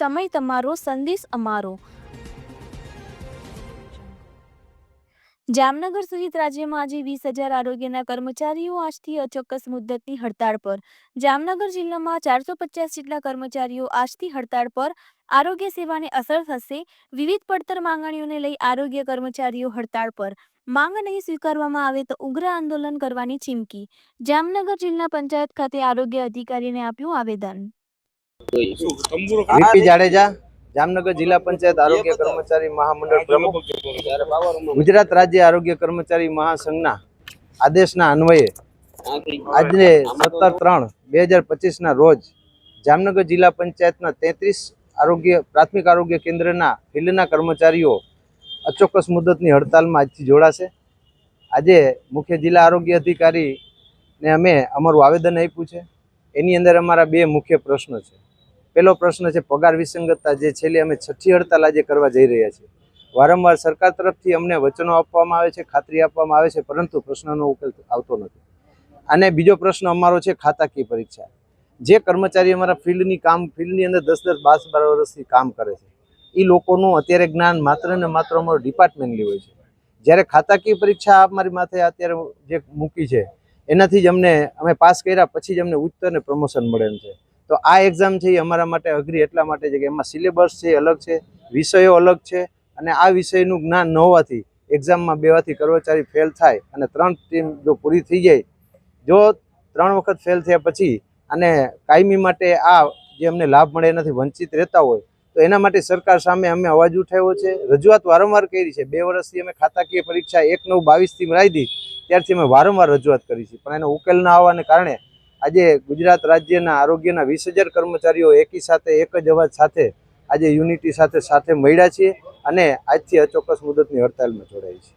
સમય તમારો સંદેશ અમારો. જામનગર સહિત રાજ્યમાં આજે વીસ હજાર આરોગ્યના કર્મચારીઓ આજથી અચોક્કસ મુદ્દતની હડતાળ પર. જામનગર જિલ્લામાં ચારસો પચાસ જેટલા કર્મચારીઓ આજથી હડતાળ પર. આરોગ્ય સેવાને અસર થશે. વિવિધ પડતર માંગણીઓને લઈ આરોગ્ય કર્મચારીઓ હડતાળ પર. માંગ નહીં સ્વીકારવામાં આવે તો ઉગ્ર આંદોલન કરવાની ચીમકી. જામનગર જિલ્લા પંચાયત ખાતે આરોગ્ય અધિકારીને આપ્યું આવેદન. વીપી જાડેજા જામનગર જિલ્લા પંચાયત આરોગ્ય કર્મચારી મહામંડળ પ્રમુખ ગુજરાત રાજ્ય આરોગ્ય કર્મચારી મહાસંઘના આદેશના અન્વયે આજે સત્તર ત્રણ બે હજાર પચીસના રોજ જામનગર જિલ્લા પંચાયતના તેત્રીસ આરોગ્ય પ્રાથમિક આરોગ્ય કેન્દ્રના ફિલ્ડના કર્મચારીઓ અચોક્કસ મુદતની હડતાલમાં આજથી જોડાશે. આજે મુખ્ય જિલ્લા આરોગ્ય અધિકારીને અમે અમારું આવેદન આપ્યું છે. એની અંદર અમારા બે મુખ્ય પ્રશ્નો છે. પહેલો પ્રશ્ન છે, પગાર વિસંગતતા જે છેલ્લે અમે છઠ્ઠી હડતાલ આજે કરવા જઈ રહ્યા છીએ. વારંવાર સરકાર તરફથી અમને વચનો આપવામાં આવે છે, ખાતરી આપવામાં આવે છે, પરંતુ પ્રશ્નનો ઉકેલ આવતો નથી. અને બીજો પ્રશ્ન અમારો છે ખાતાકીય પરીક્ષા. જે કર્મચારી અમારા ફિલ્ડની કામ, ફિલ્ડની અંદર દસ દસ બાર બાર વર્ષથી કામ કરે છે એ લોકોનું અત્યારે જ્ઞાન માત્ર ને માત્ર અમારું ડિપાર્ટમેન્ટલી હોય છે. જ્યારે ખાતાકીય પરીક્ષા અમારી માથે અત્યારે જે મૂકી છે, એનાથી જ અમને, અમે પાસ કર્યા, પછી જ અમને ઉચ્ચ અને પ્રમોશન મળે એમ છે. તો આ એક્ઝામ છે એ અમારા માટે અઘરી એટલા માટે છે કે એમાં સિલેબસ છે અલગ છે, વિષયો અલગ છે અને આ વિષયનું જ્ઞાન ન હોવાથી એક્ઝામમાં બેવાથી કર્મચારી ફેલ થાય અને ત્રણ ટીમ જો પૂરી થઈ જાય, જો ત્રણ વખત ફેલ થયા પછી અને કાયમી માટે આ જે અમને લાભ મળે એનાથી વંચિત રહેતા હોય, તો એના માટે સરકાર સામે અમે અવાજ ઉઠાવ્યો છે. રજૂઆત વારંવાર કરી છે. બે વર્ષથી અમે ખાતાકીય પરીક્ષા એક નવ બાવીસથી મરાવી ત્યારથી અમે વારંવાર રજૂઆત કરી છે. પણ એનો ઉકેલ ના આવવાને કારણે આજે ગુજરાત રાજ્યના આરોગ્યના વીસ હજાર કર્મચારીઓ એકી સાથે, એક જ અવાજ સાથે આજે યુનિટી સાથે સાથે મળ્યા છીએ અને આજથી અચોક્કસ મુદતની હડતાલમાં જોડાઈ છે